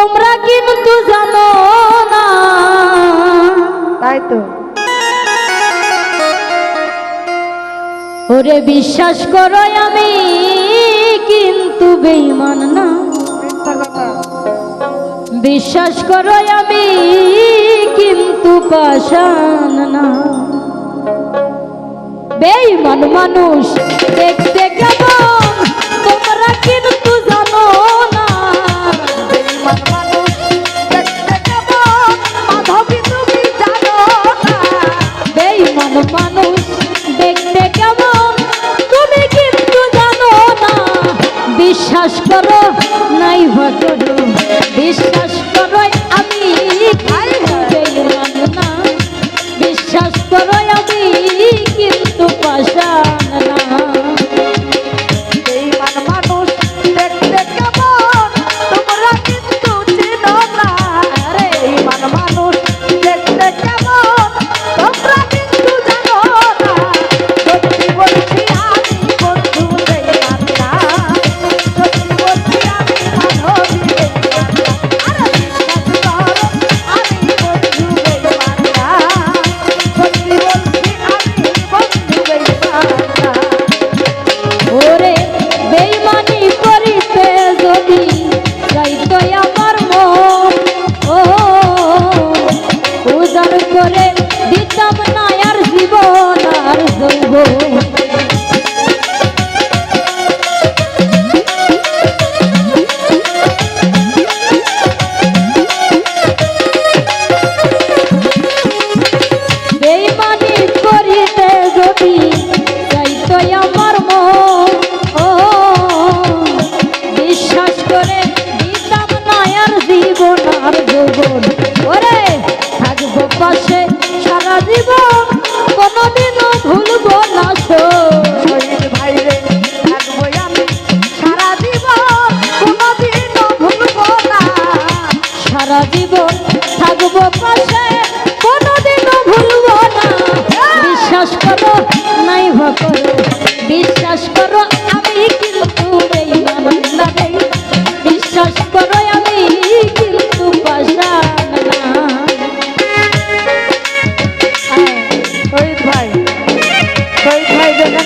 তোমরা কিন্তু জানো না। তাই তো। ওরে বিশ্বাস করো আমি কিন্তু বেইমান না। বিশ্বাস করো আমি কিন্তু পাশান না। বেইমান মানুষ দেখতে গেল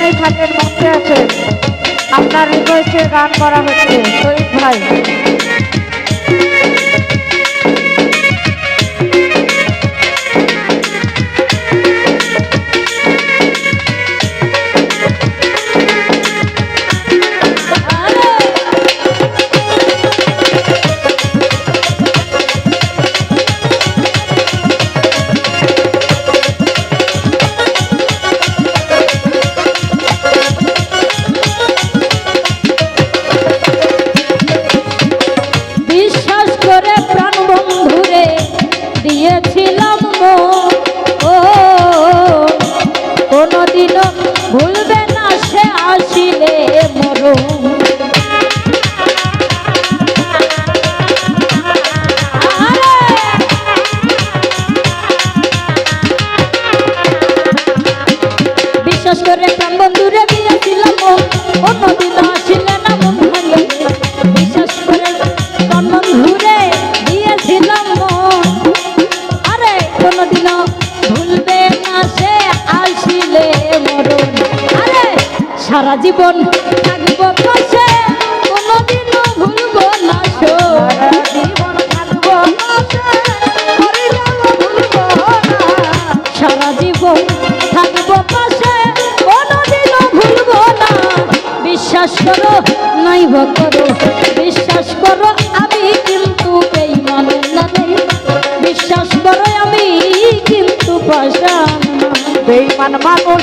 সেই থাকেন মধ্যে আছে। আপনার রিকোয়েস্টে গান করা হচ্ছে। শহীদ ভাই। সারা জীবন থাকব পাশে, কোনোদিনও ভুলবো না সারা জীবন থাকব পাশে কোনোদিনও ভুলবো না। বিশ্বাস করো নাইব করো, বিশ্বাস করো, আমি কিন্তু বিশ্বাস করো, আমি কিন্তু বেইমান মানুষ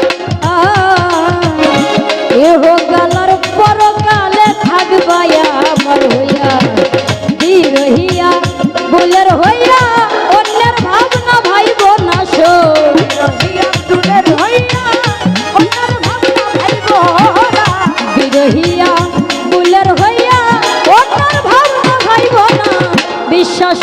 হইয়া অন্যের ভাবনা ভাইব না সো তুলের হইয়া অন্যের ভাবনা ভাইব না। বিরহিয়া বুলের হইয়া বিশ্বাস